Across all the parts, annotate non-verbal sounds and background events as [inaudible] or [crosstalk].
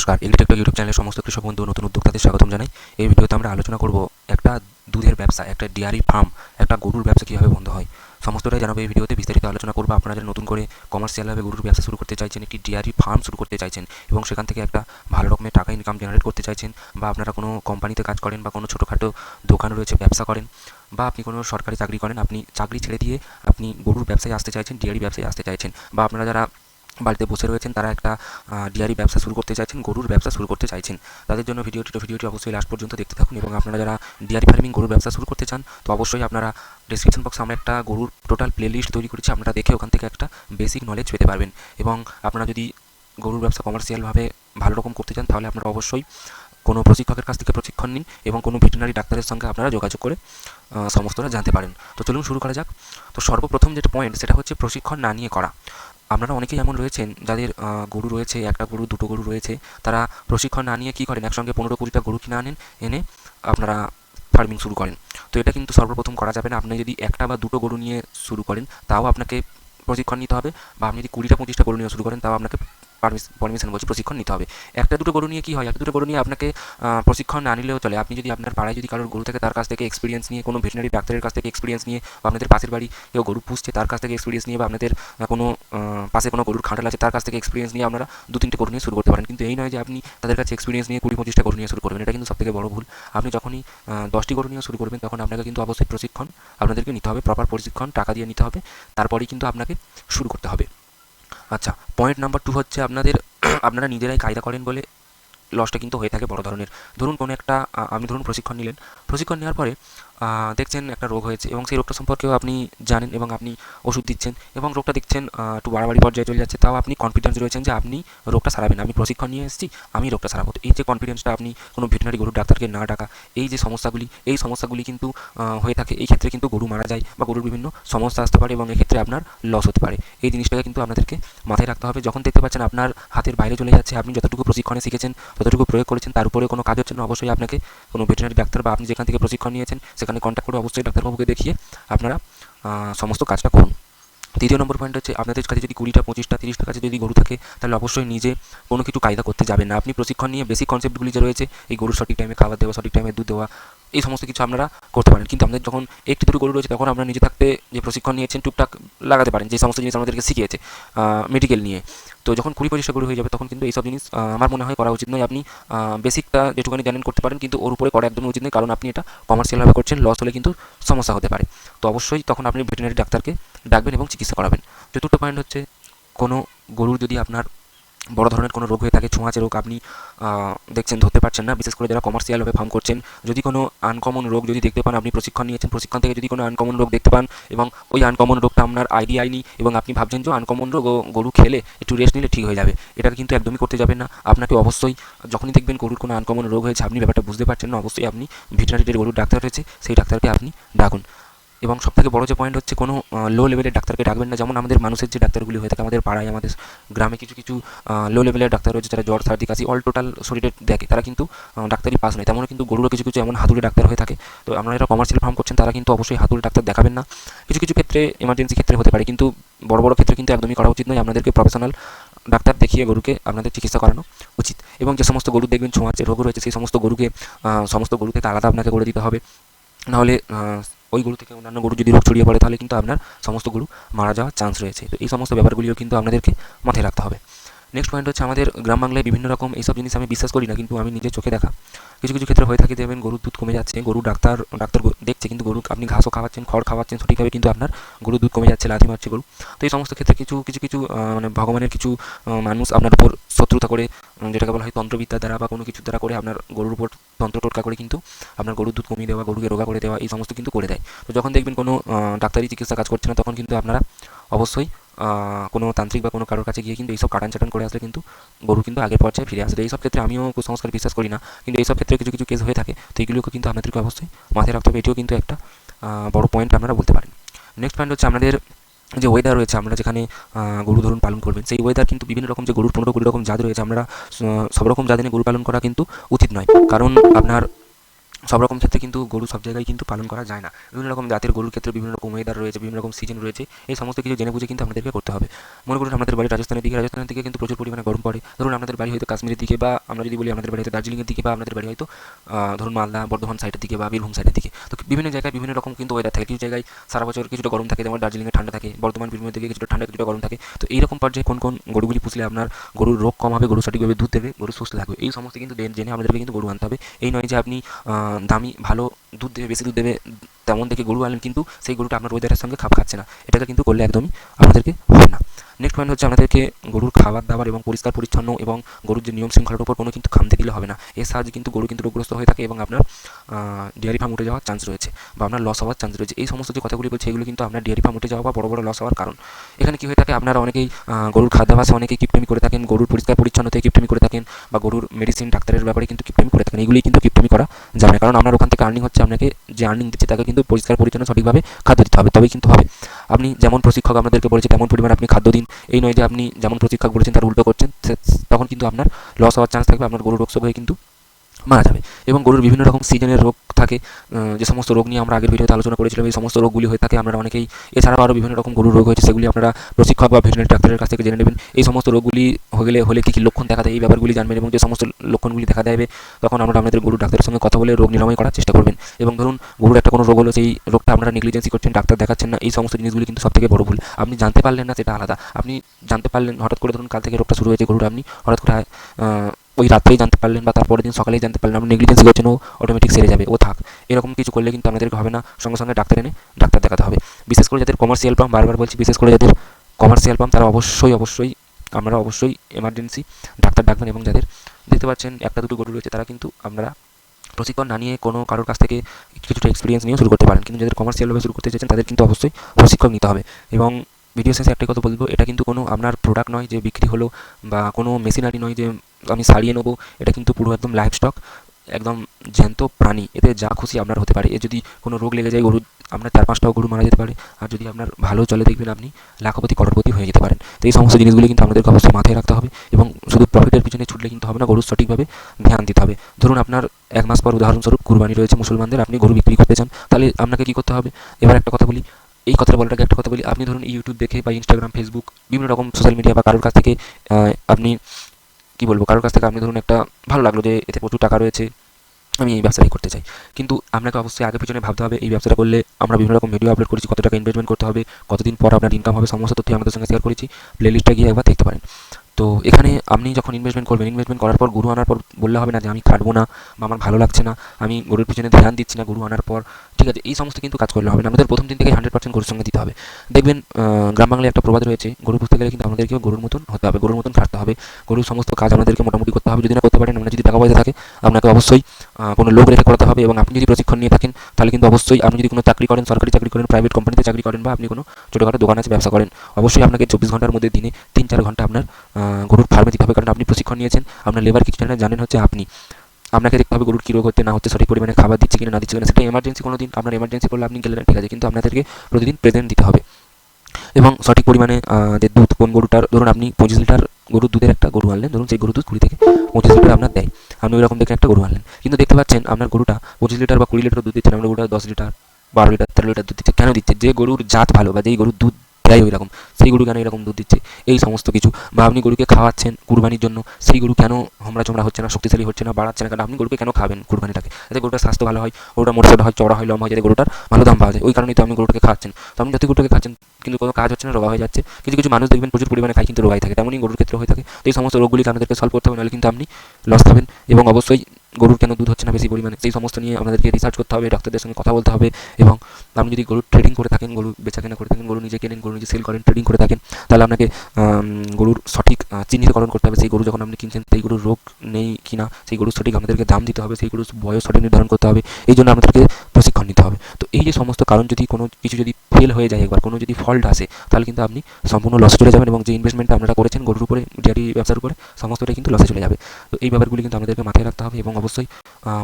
নমস্কার এগ্রিটেক্টর ইউটিউব চ্যানেলের সমস্ত কৃষক বন্ধু, নতুন উদ্যোক্তাদের স্বাগতম জানাই। এই ভিডিওতে আমরা আলোচনা করব একটা দুধের ব্যবসা, একটা ডেয়ারি ফার্ম একটা গরুর ব্যবসা কীভাবে বন্ধ হয়। সমস্তটাই জানাব এই ভিডিওতে। বিস্তারিত আলোচনা করব আপনারা যারা নতুন করে কমার্শিয়ালভাবে গরুর ব্যবসা শুরু করতে চাইছেন, একটি ডেয়ারি ফার্ম শুরু করতে চাইছেন এবং সেখান থেকে একটা ভালো রকমের টাকা ইনকাম জেনারেট করতে চাইছেন বা আপনারা কোনো কোম্পানিতে কাজ করেন বা কোনো ছোটোখাটো দোকান রয়েছে, ব্যবসা করেন বা আপনি কোনো সরকারি চাকরি করেন, আপনি চাকরি ছেড়ে দিয়ে আপনি গরুর ব্যবসায় আসতে চাইছেন ডেয়ারি ব্যবসায় আসতে চাইছেন বা আপনারা যারা বাড়িতে বসে রয়েছেন, তারা একটা ডিয়ারি ব্যবসা শুরু করতে চাইছেন, গরুর ব্যবসা শুরু করতে চাইছেন। তাদের জন্য ভিডিওটি ভিডিওটি অবশ্যই লাস্ট পর্যন্ত দেখতে থাকুন এবং আপনারা যারা ডিয়ারি ফার্মিং গরুর ব্যবসা শুরু করতে চান, তো অবশ্যই আপনারা ডিসক্রিপশন বক্সে আমরা একটা গরুর টোটাল প্লে লিস্ট তৈরি করেছি, আপনারা দেখে ওখান থেকে একটা বেসিক নলেজ পেতে পারবেন। এবং আপনারা যদি গরুর ব্যবসা কমার্শিয়ালভাবে ভালো রকম করতে চান, তাহলে আপনারা অবশ্যই কোনো প্রশিক্ষকের কাছ থেকে প্রশিক্ষণ নিন এবং কোনো ভেটেরিনারি ডাক্তারের সঙ্গে আপনারা যোগাযোগ করে সমস্তটা জানতে পারেন। তো চলুন শুরু করা যাক। তো সর্বপ্রথম যেটা পয়েন্ট সেটা হচ্ছে প্রশিক্ষণ না নিয়ে করা। আপনারা অনেকেই এমন রয়েছেন যাদের গরু রয়েছে, একটা গরু, দুটো গরু রয়েছে, তারা প্রশিক্ষণ না নিয়ে কী করেন? একসঙ্গে পনেরো কুড়িটা গরু কিনে আনেন, এনে আপনারা ফার্মিং শুরু করেন। তো এটা কিন্তু সর্বপ্রথম করা যাবে না। আপনি যদি একটা বা দুটো গরু নিয়ে শুরু করেন, তাও আপনাকে প্রশিক্ষণ নিতে হবে, বা আপনি যদি কুড়িটা, পঁচিশটা গরু নিয়ে শুরু করেন, তাও আপনাকে পারমিশন বলছি, প্রশিক্ষণ নিতে হবে। একটা দুটো গরু নিয়ে কী হয়? একটা দুটো গরু নিয়ে আপনাকে প্রশিক্ষণ না নিলেও চলে। আপনি যদি আপনার পাড়ায় যদি কারোর গরু থাকে, তার কাছ থেকে এক্সপিরিয়েন্স নিয়ে, কোনো ভেটেনারি ডাক্তারের কাছ থেকে এক্সপিরিয়েন্স নিয়ে বা আপনাদের পাশের বাড়ি কেউ গরু পুষছে, তার কাছ থেকে এক্সপিরিয়েন্স নিয়ে বা আপনাদের কোনো পাশে কোনো গরুর খাঁটাল আছে, তার কাছ থেকে এক্সপিরিয়েন্স নিয়ে আপনারা দু তিনটে গরু নিয়ে শুরু করতে পারেন। কিন্তু এই নয় যে আপনি তাদের কাছে এক্সপিরিয়েন্স নিয়ে কুড়ি পঁচিশটা গরু নিয়ে শুরু করবেন, এটা কিন্তু সবথেকে বড় ভুল। আপনি যখনই দশটি গরু নিয়ে শুরু করবেন, তখন আপনাকে কিন্তু অবশ্যই প্রশিক্ষণ আপনাদেরকে নিতে হবে প্রপার প্রশিক্ষণ, টাকা দিয়ে নিতে হবে, তারপরেই কিন্তু আপনাকে শুরু করতে হবে। আচ্ছা পয়েন্ট নাম্বার টু হচ্ছে আপনাদের, [clears throat] আপনারা নিজেরাই কায়দা করেন বলে লসটা কিন্তু হয়ে থাকে বড় ধরনের। ধরুন কোনো একটা আপনি ধরুন প্রশিক্ষণ নিলেন প্রশিক্ষণ নেওয়ার পরে দেখছেন একটা রোগ হয়েছে এবং সেই রোগটা সম্পর্কেও আপনি জানেন এবং আপনি ওষুধ দিচ্ছেন এবং রোগটা দেখছেন একটু বাড়াবাড়ি পর্যায়ে চলে যাচ্ছে, তাও আপনি কনফিডেন্স রয়েছেন যে আপনি রোগটা সারাবেন। আমি প্রশিক্ষণ নিয়ে এসেছি, আমি রোগটা সারাবো। এই যে কনফিডেন্সটা আপনি কোনো ভেটেনারি গরুর ডাক্তারকে না ডাকা, এই যে সমস্যাগুলি, এই সমস্যাগুলি কিন্তু হয়ে থাকে, এই ক্ষেত্রে কিন্তু গরু মারা যায় বা গরুর বিভিন্ন সমস্যা আসতে পারে এবং এক্ষেত্রে আপনার লস হতে পারে। এই জিনিসটাকে কিন্তু আপনাদেরকে মাথায় রাখতে হবে। যখন দেখতে পাচ্ছেন আপনার হাতের বাইরে চলে যাচ্ছে, আপনি যতটুকু প্রশিক্ষণে শিখেছেন যতটুকু প্রয়োগ করেছেন, তার উপরে কোনো কাজ হচ্ছে না, অবশ্যই আপনাকে কোনো ভেটেনারি ডাক্তার বা আপনি যেখান থেকে প্রশিক্ষণ নিয়েছেন, সেখানে কন্ট্যাক্ট করে অবশ্যই ডাক্তারবাবুকে দেখিয়ে আপনারা সমস্ত কাজটা করুন। তৃতীয় নম্বর পয়েন্ট হচ্ছে, আপনাদের কাছে যদি কুড়িটা, পঁচিশটা তিরিশটা কাছে যদি গরু থাকে, তাহলে অবশ্যই নিজে কোনো কিছু কায়দা করতে যাবেন না। আপনি প্রশিক্ষণ নিয়ে বেসিক কনসেপ্টগুলি যে রয়েছে, এই গরুর সঠিক টাইমে খাবার দেওয়া, সঠিক টাইমে দুধ দেওয়া এই সমস্ত কিছু আপনারা করতে পারেন। কিন্তু আমাদের যখন একটি দুটো গরু রয়েছে, তখন আপনারা নিজে থাকতে যে প্রশিক্ষণ নিয়েছেন, টুকটাক লাগাতে পারেন। যে সমস্ত জিনিস আমাদেরকে শিখিয়েছে মেডিকেল নিয়ে। তো যখন কুড়ি পঁচিশটা গরু হয়ে যাবে, তখন কিন্তু এইসব জিনিস আমার মনে হয় করা উচিত নয়। আপনি বেসিকটা যেটুকুনি জানেন করতে পারেন, কিন্তু ওর উপরে করা একদমই উচিত নয়। কারণ আপনি এটা কমার্শিয়ালভাবে করছেন লস হলে কিন্তু সমস্যা হতে পারে। তো অবশ্যই তখন আপনি ভেটেনারি ডাক্তারকে ডাকবেন এবং চিকিৎসা করাবেন। চতুর্থ পয়েন্ট হচ্ছে, কোনো গরুর যদি আপনার বড় ধরনের কোনো রোগ হয়ে থাকে, ছোঁয়াচে রোগ আপনি দেখছেন, ধরতে পারছেন না। বিশেষ করে যারা কমার্শিয়ালভাবে ফার্ম করছেন, যদি কোনো আনকমন রোগ যদি দেখতে পান, আপনি প্রশিক্ষণ নিয়েছেন, প্রশিক্ষণ থেকে যদি কোনো আনকমন রোগ দেখতে পান এবং ওই আনকমন রোগটা আপনার আইডিয়াই নেই এবং আপনি ভাবছেন যে আনকমন রোগ গরু খেলে একটু রেস্ট নিলে ঠিক হয়ে যাবে। এটা কিন্তু একদমই করতে যাবেন না। আপনাকে অবশ্যই, যখনই দেখবেন গরুর কোনো আনকমন রোগ হয়েছে, আপনি ব্যাপারটা বুঝতে পারছেন না, অবশ্যই আপনি ভেটেনারি যে গরুর ডাক্তার রয়েছে সেই ডাক্তারকে আপনি ডাকুন। এবং সবথেকে বড় যে পয়েন্ট হচ্ছে কোনো লো লেভেলের ডাক্তারকে ডাকবেন না। যেমন আমাদের মানুষের যে ডাক্তারগুলি হয়ে থাকে আমাদের পাড়ায় আমাদের গ্রামে কিছু কিছু লো লেভেলের ডাক্তার রয়েছে যারা জ্বর সর্দি কাশি অল টোটাল শরীরে দেখে তারা কিন্তু আহ, ডাক্তারি পাস নয়। তেমনও কিন্তু গরুরও কিছু কিছু এমন হাতুড়ে ডাক্তার হয়ে থাকে। তো আপনারা যারা কমার্শিয়াল ফার্ম করছেন তারা কিন্তু অবশ্যই হাতুড়ে ডাক্তার দেখাবেন না। কিছু কিছু ক্ষেত্রে এমার্জেন্সি ক্ষেত্রে হতে পারে। কিন্তু বড় বড় ক্ষেত্রে কিন্তু একদমই করা উচিত নয়। আপনাদেরকে প্রফেশনাল ডাক্তার দেখিয়ে গরুকে আপনাদের চিকিৎসা করানো উচিত। এবং যে সমস্ত গরু দেখবেন ছোঁয়াচে রোগ রয়েছে সেই সমস্ত গরুকে সমস্ত গরু থেকে আলাদা আপনাকে করে দিতে হবে। নাহলে ওই গরু থেকে অন্যান্য গরু যদি রোগ ছড়িয়ে পড়ে, তাহলে কিন্তু আপনার সমস্ত গরু মারা যাওয়ার চান্স রয়েছে। তো এই সমস্ত ব্যাপারগুলিও কিন্তু আপনাদেরকে মাথায় রাখতে হবে। নেক্সট পয়েন্ট হচ্ছে আমাদের গ্রাম বাংলায় বিভিন্ন রকম এইসব জিনিস আমি বিশ্বাস করি না, কিন্তু আমি নিজের চোখে দেখা। কিছু কিছু ক্ষেত্রে হয়ে থাকে দেখবেন গরুর দুধ কমে যাচ্ছে গরু ডাক্তার ডাক্তার দেখছে, কিন্তু গরু আপনি ঘাসও খাওয়াচ্ছেন, খড় খাওয়াচ্ছেন, সঠিকভাবে কিন্তু আপনার গরুর দুধ কমে যাচ্ছে, লাথি মারছে গরু। তো এই সমস্ত ক্ষেত্রে কিছু কিছু কিছু মানে ভগবানের কিছু মানুষ আপনার উপর শত্রুতা করে যেটাকে বলা হয় তন্ত্রবিদ্যা দ্বারা বা কোনো কিছু দ্বারা করে আপনার গরুর উপর তন্ত্র টোটকা করে কিন্তু আপনার গরুর দুধ কমিয়ে দেওয়া, গরুকে রোগা করে দেওয়া, এই সমস্ত কিন্তু করে দেয়। তো যখন দেখবেন কোনো ডাক্তারি চিকিৎসা কাজ করছে না, তখন কিন্তু আপনারা অবশ্যই কোনো তান্ত্রিক বা কোনো কারোর কাছে গিয়ে কিন্তু এইসব কাটান চাটান করে আসলে কিন্তু গরু কিন্তু আগের পর্যায়ে ফিরে আসবে এইসব ক্ষেত্রে আমিও কুসংস্কার বিশ্বাস করি না। কিন্তু এইসব ক্ষেত্রে কিছু কিছু কেস হয়ে থাকে। তো এইগুলোকে কিন্তু আপনাদেরকে অবশ্যই মাথায় রাখতে হবে। এটিও কিন্তু একটা বড় পয়েন্ট আপনারা বলতে পারেন। নেক্সট পয়েন্ট হচ্ছে আপনাদের যে ওয়েদার রয়েছে, আমরা যেখানে গরু ধরুন পালন করবেন, সেই ওয়েদার কিন্তু বিভিন্ন রকম যে গরুর পনেরো কুড়ি রকম জাত রয়েছে, আমরা সব রকম জাত গরু পালন করা কিন্তু উচিত নয়। কারণ আপনার সব রকম ক্ষেত্রে কিন্তু গরু সব জায়গায় কিন্তু পালন করা যায় না। বিভিন্ন রকম জাতের গরুর ক্ষেত্রে বিভিন্ন রকম ওয়েদার রয়েছে, বিভিন্ন রকম সিজন রয়েছে, এই সমস্ত কিছু জেনে বুঝে কিন্তু আপনাদেরকে করতে হবে। মনে করুন আমাদের বাড়ি রাজস্থানের দিকে রাজস্থানের দিকে কিন্তু প্রচুর পরিমাণে গরম পড়ে। ধরুন আমাদের বাড়ি হয়তো কাশ্মীরের দিকে বা আমরা যদি বলি আমাদের বাড়ি হয়তো দার্জিলিংয়ের দিকে বা আমাদের বাড়ি হয়তো ধরুন মালদা, বর্ধমান সাইডের দিকে বা বীরভূম সাইডের দিকে। তো বিভিন্ন জায়গায় বিভিন্ন রকম কিন্তু ওয়েদার থাকে। কিছু জায়গায় সারা বছর কিছুটা গরম থাকে, যেমন দার্জিলিংয়ে ঠান্ডা থাকে, বর্ধমান, বীরভূমের দিকে কিছুটা ঠান্ডা, কিছুটা গরম থাকে। তো এইরকম পর্যায়ে কোন কোন গরুগুলি পুষলে আপনার গরুর রোগ কম হবে, গরু সঠিকভাবে দুধ দেবে, গরু সুস্থ থাকবে? এই সমস্ত কিন্তু জেনে- আমাদেরকে কিন্তু গরু আনতে হবে। এই নয় যে আপনি দামি ভালো দুধ দেবে, বেশি দুধ দেবে, তেমন দেখে গরু আনলেন কিন্তু সেই গরুটা আপনার ওয়েদারের সঙ্গে খাপ খাচ্ছে না। এটাকে কিন্তু করলে একদমই আপনাদেরকে হবে না। নেক্সট পয়েন্ট হচ্ছে আপনাদেরকে গরুর খাবার দাবার এবং পরিষ্কার, পরিচ্ছন্ন এবং গরুর যে নিয়ম শৃঙ্খলার উপর কোনো কিন্তু খামতে দিলে হবে না। এর সাহায্যে কিন্তু গরু কিন্তু রোগগ্রস্ত হয়ে থাকে এবং আপনার ডেয়ারি ফার্ম উঠে যাওয়ার চান্স রয়েছে বা আপনার লস হওয়ার চান্স রয়েছে। এই সমস্ত যে কথাগুলি বলছে, এগুলো কিন্তু আপনার ডেয়ারি ফার্ম উঠে যাওয়া বা বড় বড় লস হওয়ার কারণ। এখানে কী হয়ে থাকে, আপনারা অনেকেই গরুর খাদ্যাভাসে অনেকেই কিপটেমি করে থাকেন, গরুর পরিষ্কার, পরিচ্ছন্নতায় কিপটেমি করে থাকেন বা গরুর মেডিসিন ডাক্তারের ব্যাপারে কিন্তু কিপটেমি করে থাকেন। এগুলি কিন্তু কিপটেমি করা যাবে না। কারণ আপনার ওখান থেকে আর্নিং হচ্ছে আপনাকে যে আর্নিং দিচ্ছে তাকে কিন্তু পরিষ্কার পরিচ্ছন্ন সঠিকভাবে খাদ্য দিতে হবে, তবেই কিন্তু হবে। আপনি যেমন প্রশিক্ষক আপনাদেরকে বলেছে, তেমন পরিমাণ আপনি খাদ্য দিন। এই নয় যে আপনি যেমন প্রশিক্ষক বলেছেন তার উল্টো করছেন তখন কিন্তু আপনার লস হওয়ার চান্স থাকবে, আপনার গরু রোগশোক হয়ে কিন্তু মারা যাবে। এবং গরুর বিভিন্ন রকম সিজনের রোগ থাকে যে সমস্ত রোগ নিয়ে আমরা আগের ভিডিওতে আলোচনা করেছিলাম, এই সমস্ত রোগগুলি হয়ে থাকে আপনারা অনেকেই, এছাড়াও আরও বিভিন্ন রকম গরুর রোগ হয়েছে, সেগুলি আপনারা প্রশিক্ষক বা ভেটেরিনারি ডাক্তারের কাছ থেকে জেনে নেবেন। এই সমস্ত রোগগুলি হলে হলে কী কী লক্ষণ দেখা দেয়, এই ব্যাপারগুলি জানবেন এবং যে সমস্ত লক্ষণগুলি দেখা দেবে তখন আমরা আপনাদের গরুর ডাক্তারের সঙ্গে কথা বলে রোগ নিরাময় করার চেষ্টা করবেন। এবং ধরুন, গরুর একটা কোনো রোগ হলো, সেই রোগটা আপনারা নেগলিজেন্সি করছেন, ডাক্তার দেখাচ্ছেন না, এই সমস্ত জিনিসগুলি কিন্তু সব থেকে বড় ভুল। আপনি জানতে পারলেন না, সেটা আলাদা। আপনি জানতে পারলেন, হঠাৎ করে ধরুন কাল থেকে রোগটা শুরু হয়েছে গরুর, আপনি হঠাৎ করে ওই রাত্রেই জানতে পারলেন বা তারপরের দিন সকালেই জানতে পারলেন, আপনি নেগলিজেন্সি করছেন ও অটোমেটিক সেরে যাবে, ও থাক। এরকম কিছু করলে কিন্তু আমাদেরকে হবে না, সঙ্গে সঙ্গে ডাক্তার এনে ডাক্তার দেখাতে হবে। বিশেষ করে যাদের কমার্শিয়াল পাম্প বারবার বলছি, বিশেষ করে যাদের কমার্শিয়াল পাম্প তারা অবশ্যই অবশ্যই, আমরা অবশ্যই এমার্জেন্সি ডাক্তার ডাকবেন এবং যাদের, দেখতে পাচ্ছেন, একটা দুটো গরু রয়েছে, তারা কিন্তু আপনারা প্রশিক্ষণ না নিয়ে কোনো কারোর কাছ থেকে কিছুটা এক্সপিরিয়েন্স নিয়ে শুরু করতে পারেন। কিন্তু যাদের কমার্শিয়ালভাবে শুরু করতে চাইছেন তাদের কিন্তু অবশ্যই প্রশিক্ষণ নিতে হবে। এবং ভিডিও শেষে একটাই কথা বলব, এটা কিন্তু কোনো আপনার প্রোডাক্ট নয় যে বিক্রি হলো বা কোনো মেশিনারি নয় যে আমি সারিয়ে নেব, এটা কিন্তু পুরো একদম লাইফ স্টক একদম জ্যান্ত প্রাণী, এতে যা খুশি আপনার হতে পারে। এ যদি কোনো রোগ লেগে যায়, গরু, আপনার চার পাঁচটাও গরু মারা যেতে পারে, আর যদি আপনার ভালো চলে দেখবেন আপনি, লাখপতি, করোড়পতি হয়ে যেতে পারেন। তো এই সমস্ত জিনিসগুলি কিন্তু আমাদেরকে অবশ্যই মাথায় রাখতে হবে এবং শুধু প্রফিটের পিছনে ছুটলে কিন্তু হবে না, গরুর সঠিকভাবে ধ্যান দিতে হবে। ধরুন আপনার এক মাস পর উদাহরণস্বরূপ কুরবানি রয়েছে মুসলমানদের, আপনি গরু বিক্রি করতে চান, তাহলে আপনাকে কী করতে হবে? এবার একটা কথা বলি এই কথাটা বলার আগে একটা কথা বলি। আপনি ধরুন ইউটিউব দেখে বা ইনস্টাগ্রাম ফেসবুক বিভিন্ন রকম সোশ্যাল মিডিয়া বা কারোর কাছ থেকে আপনি কী বলব? কারোর কাছ থেকে আপনি ধরুন একটা ভালো লাগল যে এতে প্রচুর টাকা রয়েছে, আমি এই ব্যবসাটাই করতে চাই। কিন্তু আপনাকে অবশ্যই আগে পিছনে ভাবতে হবে, এই ব্যবসাটা করলে আমরা বিভিন্ন রকম ভিডিও আপলোড করেছি, কত টাকা ইনভেস্টমেন্ট করতে হবে, কতদিন পর আপনার ইনকাম হবে, সমস্ত তথ্য আমাদের সঙ্গে শেয়ার করেছি। প্লেলিস্টটা গিয়ে একবার দেখতে পারেন। তো এখানে আপনি যখন ইনভেস্টমেন্ট করবেন ইনভেস্টমেন্ট করার পর গরু আনার পর বললে হবে না যে আমি খাটবো না বা আমার ভালো লাগছে না, আমি গরুর পিছনে ধ্যান দিচ্ছি না গরু আনার পর, ঠিক আছে, এই সমস্ত কিন্তু কাজ করলে হবে না। আমাদের প্রথম দিন থেকে হান্ড্রেড পার্সেন্ট গরুর সঙ্গে দিতে হবে। দেখবেন গ্রাম বাংলায় একটা প্রবাদ রয়েছে, গরু পুষতে গেলে কিন্তু আমাদেরকেও গরুর মতন হতে হবে, গরুর মতন খাটতে হবে। গরুর সমস্ত কাজ আমাদেরকে মোটামুটি করতে হবে, যদি না করতে পারেন আমরা যদি টাকা পয়সা থাকে, আপনাকে অবশ্যই কোনো লোক রেখে করাতে হবে এবং আপনি যদি প্রশিক্ষণ নিয়ে থাকেন, তাহলে কিন্তু অবশ্যই আপনি যদি কোনো চাকরি করেন, সরকারি চাকরি করেন প্রাইভেট কোম্পানিতে চাকরি করেন বা আপনি কোনো ছোটোখাটো দোকান আছে, ব্যবসা করেন, অবশ্যই আপনাকে চব্বিশ ঘণ্টার মধ্যে দিনে তিন চার ঘণ্টা আপনার গরুর ফার্মে দিতে হবে। কারণ আপনি প্রশিক্ষণ নিয়েছেন, আপনার লেবার কিছু জানেন হচ্ছে আপনি। আপনাকে দেখতে হবে গরুর কী রোগ হচ্ছে, না হচ্ছে, সঠিক পরিমাণে খাবার দিচ্ছে কিনা, না দিচ্ছে কিনা। সেটা এমার্জেন্সি কোনো দিন, আপনার এমার্জেন্সি করলে আপনি গেলেন ঠিক আছে, কিন্তু আপনাদেরকে প্রতিদিন প্রেজেন্ট দিতে হবে। এবং সঠিক পরিমাণে যে দুধ, কোন গরুটার, ধরুন আপনি পঁচিশ লিটার গরুর দুধের একটা গরু আনলেন, ধরুন সেই গরু দুধ কুড়ি থেকে পঁচিশ লিটার আপনার দেয়। আপনি ওই রকম দেখে একটা গরু আনলেন। কিন্তু দেখতে পাচ্ছেন আপনার গরুটা পঁচিশ লিটার বা কুড়ি লিটার দুধ দিচ্ছেন আপনার গরুটা দশ লিটার, বারো লিটার, তেরো লিটার দুধ দিচ্ছে। কেন দিচ্ছে? যে গরুর জাত ভালো বা যেই গরুর দুধ দেয় ওই রকম সেই গরু কেন এরকম দুধ দিচ্ছে? এই সমস্ত কিছু। বা আপনি গরুকে খাওয়াচ্ছেন কুরবানির জন্য, সেই গরু কেন হোমরা চোমরা হচ্ছে না, শক্তিশালী হচ্ছে না, বাড়াচ্ছে না? কারণ আপনি গরুকে কেন খাবেন কুরবানিটাকে? যাতে গরুটার স্বাস্থ্য ভালো হয় গরুটা মোটা হয় চড়া হয়, লম্বা হয়, যাতে গরুটার ভালো দাম পাওয়া যায়। ওই কারণেই তো আপনি গরুটাকে খাচ্ছেন। তো আপনি যত গরুটাকে খাচ্ছেন, কিন্তু কোনো কাজ হচ্ছে না, রোগা হয়ে যাচ্ছে। কিছু কিছু মানুষ দেখবেন প্রচুর পরিমাণে খায়, কিন্তু রোগাই থাকে। তেমনই গরুর ক্ষেত্রে হয়ে থাকে। তো এই সমস্ত রোগগুলিকে আমাদেরকে সলভ করতে হবে, নাহলে কিন্তু আপনি লস খাবেন এবং অবশ্যই গরুর কেন দুধ হচ্ছে না বেশি পরিমাণে? সেই সমস্ত নিয়ে আমাদেরকে রিসার্চ করতে হবে, ডাক্তারদের সঙ্গে কথা বলতে হবে এবং আপনি যদি গরুর ট্রেডিং করে থাকেন, গরু বেচা কেনা করে থাকেন, গরু নিজে কেনেন, গরু নিজে সেল করেন ট্রেডিং করে থাকেন, তাহলে আপনাকে গরুর সঠিক চিহ্নিতকরণ করতে হবে। সেই গরু যখন আপনি কিনছেন, সেই গরুর রোগ নেই কি না সেই গরুর সঠিক আমাদেরকে দাম দিতে হবে, সেই গরুর বয়স সঠিক নির্ধারণ করতে হবে, এই জন্য আমাদেরকে প্রশিক্ষণ নিতে হবে। তো এই যে সমস্ত কারণ, যদি কোনো কিছু যদি ফেল হয়ে যায় একবার, কোনো যদি ফল্ট আসে, তাহলে কিন্তু আপনি সম্পূর্ণ লসে চলে যাবেন এবং যে ইনভেস্টমেন্টটা আপনারা করেছেন গরুর উপরে ডেয়ারি ব্যবসার উপরে, সমস্তটাই কিন্তু লসে চলে যাবে। তো এই ব্যাপারগুলি কিন্তু আমাদেরকে মাথায় রাখতে হবে এবং অবশ্যই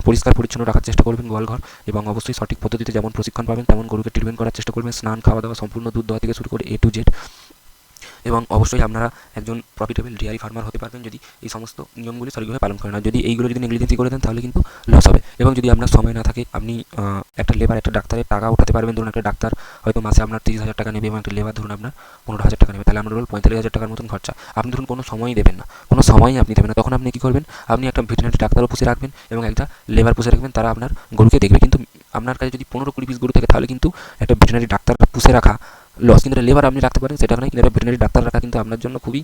পরিষ্কার পরিচ্ছন্ন রাখার চেষ্টা করবেন গোয়ালঘর এবং অবশ্যই সঠিক পদ্ধতিতে যেমন প্রশিক্ষণ পাবেন, তেমন গরুকে ট্রিটমেন্ট করার চেষ্টা করবেন, স্নান, খাওয়া দাওয়া সম্পূর্ণ দুধ দেওয়া থেকে শুরু করে এ টু জেড এবং অবশ্যই আপনারা একজন প্রফিটেবল ডেয়ারি ফার্মার হতে পারবেন যদি এই সমস্ত নিয়মগুলি সঠিকভাবে পালন করেন। যদি এইগুলো যদি নেগলিজেন্সি করে দেন, তাহলে কিন্তু লস হবে। এবং যদি আপনার সময় না থাকে, আপনি একটা লেবার একটা ডাক্তারের টাকা উঠাতে পারবেন। ধরুন একটা ডাক্তার হয়তো মাসে আপনার তিরিশ হাজার টাকা নেবে এবং একটা লেবার ধরুন আপনার পনেরো হাজার টাকা নেবে। তাহলে আপনার হল পঁয়তাল্লিশ হাজার টাকার মতন খরচা। আপনি ধরুন কোনো সময়ই দেবেন না। কোনো সময়ই আপনি দেবেন না। তখন আপনি কী করবেন? আপনি একটা ভেটেরিনারি ডাক্তারও পুষে রাখবেন এবং একটা লেবার পুষে রাখবেন। তারা আপনার গরুকে দেখবে। কিন্তু আপনার কাছে যদি পনেরো কুড়ি পিস গরু থাকে, তাহলে কিন্তু একটা ভেটেরিনারি ডাক্তার পুষে রাখা লস কিন্তু লেবার আপনি রাখতে পারেন। সেটা নয় কিন্তু একটা ভেটেরিনারি ডাক্তার রাখা কিন্তু আপনার জন্য খুবই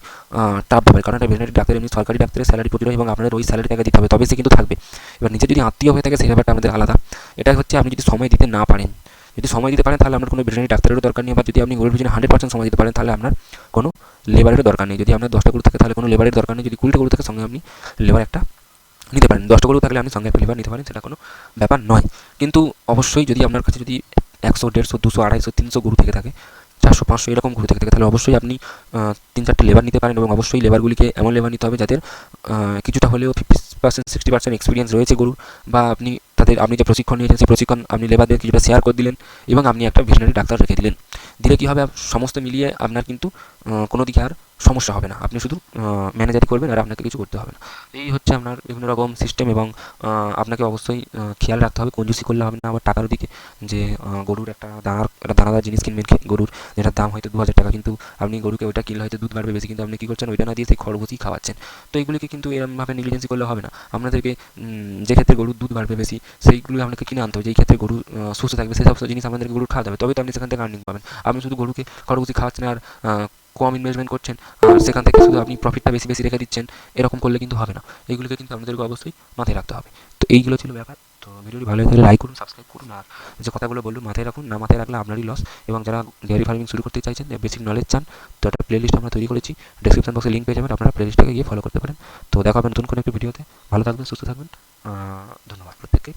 টাফ ব্যাপার। কারণ একটা ভেটেরিনারি ডাক্তার এমনি সরকারি ডাক্তারের স্যালারি প্রচুর এবং আপনাদের ওই স্যালারি টাকা দিতে হবে তবে সে কিন্তু থাকবে। এবার নিজে যদি আত্মীয় হয়ে থাকে, সেই ব্যাপারটা আমাদের আলাদা। এটা হচ্ছে আপনি যদি সময় দিতে না পারেন, যদি সময় দিতে পারেন, তাহলে আপনার কোনো ভেটেরিনারি ডাক্তারেরও দরকার নেই। বা যদি আপনি গরুর পিছনে হান্ড্রেড পার্সেন্ট সময় দিতে পারেন, তাহলে আপনার কোনো লেবারেরও দরকার নেই। যদি আপনার দশটা গরু থাকে, তাহলে কোনো লেবারের দরকার নেই। যদি কুড়িটা গরু থাকে, সঙ্গে আপনি লেবার একটা নিতে পারেন। দশটা গরু থাকলে আপনি সঙ্গে একটা লেবার নিতে পারেন, সেটা কোনো ব্যাপার নয়। কিন্তু অবশ্যই যদি আপনার কাছে যদি একশো, দেড়শো, দুশো, আড়াইশো, তিনশো গরু থেকে থাকে চারশো পাঁচশো এরকম ঘুরে থেকে থাকে। তাহলে অবশ্যই আপনি তিন চারটে লেবার নিতে পারেন এবং অবশ্যই লেবারগুলিকে এমন লেবার নিতে হবে যাদের কিছুটা হলেও fifty percent sixty percent experience রয়েছে গরুর বা আপনি তাদের, আপনি যে প্রশিক্ষণ নিয়েছেন সেই প্রশিক্ষণ আপনি লেবারদের কিছুটা শেয়ার করে দিলেন এবং আপনি একটা ভেটেনারি ডাক্তার রেখে দিলেন। দিলে কী হবে? সমস্ত মিলিয়ে আপনার কিন্তু কোনো দিকে আর সমস্যা হবে না। আপনি শুধু ম্যানেজারি করবেন আর আপনাকে কিছু করতে হবে না। এই হচ্ছে আপনার বিভিন্ন রকম সিস্টেম এবং আপনাকে অবশ্যই খেয়াল রাখতে হবে। কঞ্জুসি করলে হবে না আবার টাকার দিকে যে গরুর একটা দানার, একটা দানাদার জিনিস কিনবেন গরুর যেটার দাম হয়তো দু হাজার টাকা। কিন্তু আপনি গরুকে ওইটা কিনলে হয়তো দুধ বাড়বে বেশি। কিন্তু আপনি কী করছেন? ওইটা না দিয়ে সেই খড়ভুসি খাওয়াচ্ছেন। তো এইগুলিকে কিন্তু এরকমভাবে নেগলিজেন্সি করলে হবে না। আপনাদেরকে যে ক্ষেত্রে গরুর দুধ বাড়বে বেশি, সেইগুলো আপনাকে কিনে আনতে হবে। যেই ক্ষেত্রে গরু সুস্থ থাকবে, সেই সমস্ত জিনিস আমাদেরকে গরুর খাওয়াতে হবে তবে তো আপনি সেখান থেকে আর্নিং পাবেন। আপনি শুধু গরুকে খড়ভুসি খাওয়াচ্ছেন আর কম ইনভেস্টমেন্ট করছেন, আর সেখান থেকে শুধু আপনি প্রফিটটা বেশি বেশি রেখে দিচ্ছেন, এরকম করলে কিন্তু হবে না। এইগুলোকে কিন্তু আপনাদেরকে অবশ্যই মাথায় রাখতে হবে। তো এইগুলো ছিল ব্যাপার। তো ভিডিওটি ভালো লাগলে লাইক করুন সাবস্ক্রাইব করুন, আর যে কথাগুলো বলুন মাথায় রাখুন, না মাথায় রাখলে আপনারই লস এবং যারা ডেয়ারি ফার্মিং শুরু করতে চাইছেন বেসিক নলেজ চান, তো একটা প্লে লিস্ট আমরা তৈরি করেছি। ডেসক্রিপশন বক্সে লিঙ্ক পেয়ে যাবেন, আপনারা প্লে লিস্টটাকে গিয়ে ফলো করতে পারেন। তো দেখা হবে নতুন কোনো একটা ভিডিওতে ভালো থাকবেন, সুস্থ থাকবেন। ধন্যবাদ প্রত্যেককে।